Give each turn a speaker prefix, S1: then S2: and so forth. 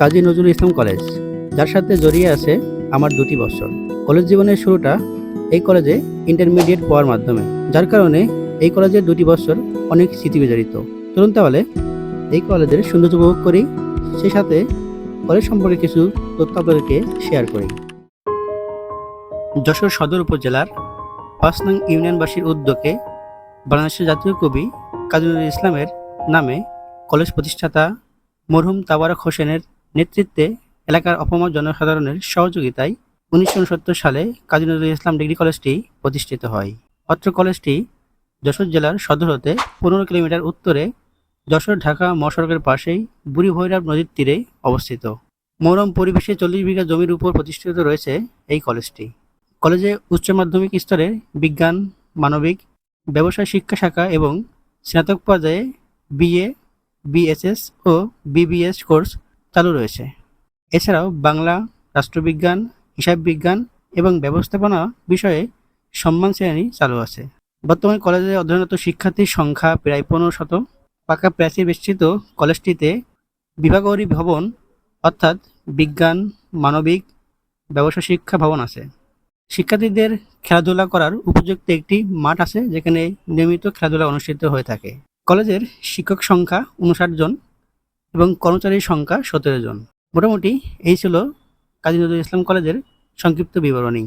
S1: Kazi Nazrul Islam college, যার সাথে জড়িয়ে আছে আমার দুটি বছর। কলেজ জীবনের শুরুটা এই কলেজে ইন্টারমিডিয়েট পড়ার মাধ্যমে, যার কারণে এই কলেজের দুটি বছর অনেক স্মৃতি বিজড়িত। চলুন তাহলে এই কলেজের সৌন্দর্য উপভোগ করি, সেই সাথে কলেজ সম্পর্কে কিছু তথ্য আপনাদেরকে শেয়ার করি। যশোর সদর উপজেলার পাঁচ নং ইউনিয়নবাসীর উদ্যোগে বাংলাদেশের জাতীয় কবি কাজী নজরুল ইসলামের নামে কলেজ প্রতিষ্ঠাতা মরহুম তাবারক হোসেনের নেতৃত্বে এলাকার অপমর জনসাধারণের সহযোগিতায় উনিশশো উনসত্তর সালে কাজী নজরুল ইসলাম ডিগ্রি কলেজটি প্রতিষ্ঠিত হয়। অত্র কলেজটি যশোর জেলার সদর হতে পনেরো কিলোমিটার উত্তরে যশোর, ঢাকা, মহাসড়কের পাশেই বুড়ি ভৈরব নদীর তীরে অবস্থিত। মনোরম পরিবেশে চল্লিশ বিঘা জমির উপর প্রতিষ্ঠিত রয়েছে এই কলেজটি। কলেজে উচ্চ মাধ্যমিক স্তরে বিজ্ঞান, মানবিক, ব্যবসায় শিক্ষা শাখা এবং স্নাতক পর্যায়ে বিএ, বিএসএস ও বিবিএস কোর্স চালু রয়েছে। এছাড়াও বাংলা রাষ্ট্রবিজ্ঞান, হিসাব বিজ্ঞান এবং ব্যবস্থাপনা বিষয়ে সম্মান শ্রেণি চালু আছে। বর্তমানে কলেজে অধ্যয়নরত শিক্ষার্থীর সংখ্যা প্রায় পনেরো শত পাকা প্রাচীর বেষ্টিত কলেজটিতে বিভাগরী ভবন অর্থাৎ বিজ্ঞান, মানবিক, ব্যবসা শিক্ষা ভবন আছে। শিক্ষার্থীদের খেলাধুলা করার উপযুক্ত একটি মাঠ আছে, যেখানে নিয়মিত খেলাধুলা অনুষ্ঠিত হয়ে থাকে। কলেজের শিক্ষক সংখ্যা উনষাট জন। এবং কর্মচারীর সংখ্যা সতেরো জন। মোটামুটি এই ছিল কাজী নজরুল ইসলাম কলেজের সংক্ষিপ্ত বিবরণী।